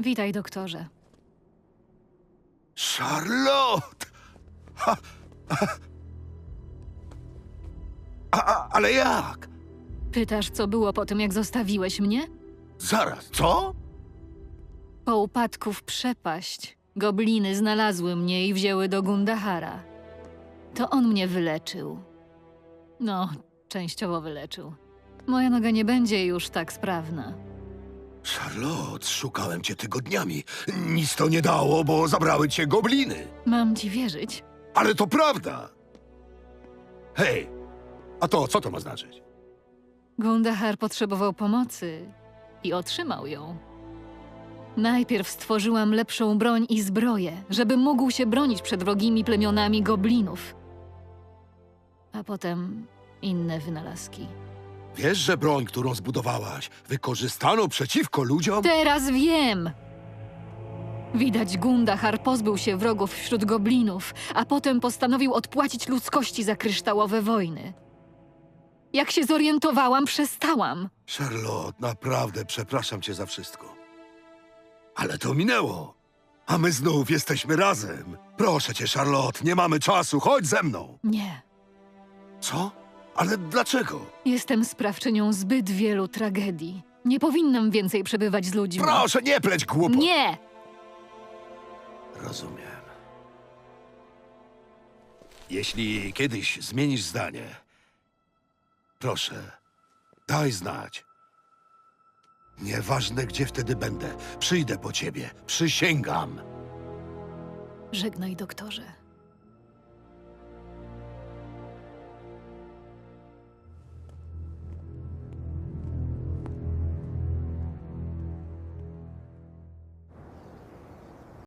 Witaj, doktorze. Charlotte! Ha, ha. A, a, ale jak? Pytasz, co było po tym, jak zostawiłeś mnie? Zaraz, co? Po upadku w przepaść, gobliny znalazły mnie i wzięły do Gundahara. To on mnie wyleczył. No, częściowo wyleczył. Moja noga nie będzie już tak sprawna. Charlotte, szukałem cię tygodniami. Nic to nie dało, bo zabrały cię gobliny. Mam ci wierzyć? Ale to prawda! Hej, a to co to ma znaczyć? Gundahar potrzebował pomocy i otrzymał ją. Najpierw stworzyłam lepszą broń i zbroję, żeby mógł się bronić przed wrogimi plemionami goblinów. A potem inne wynalazki. Wiesz, że broń, którą zbudowałaś, wykorzystano przeciwko ludziom? Teraz wiem! Widać, Gundahar pozbył się wrogów wśród goblinów, a potem postanowił odpłacić ludzkości za kryształowe wojny. Jak się zorientowałam, przestałam. Charlotte, naprawdę przepraszam cię za wszystko. Ale to minęło. A my znów jesteśmy razem. Proszę cię, Charlotte, nie mamy czasu, chodź ze mną. Nie. Co? Ale dlaczego? Jestem sprawczynią zbyt wielu tragedii. Nie powinnam więcej przebywać z ludźmi. Proszę, nie pleć głupot. Nie! Rozumiem. Jeśli kiedyś zmienisz zdanie, proszę, daj znać. Nieważne, gdzie wtedy będę, przyjdę po ciebie, przysięgam. Żegnaj, doktorze.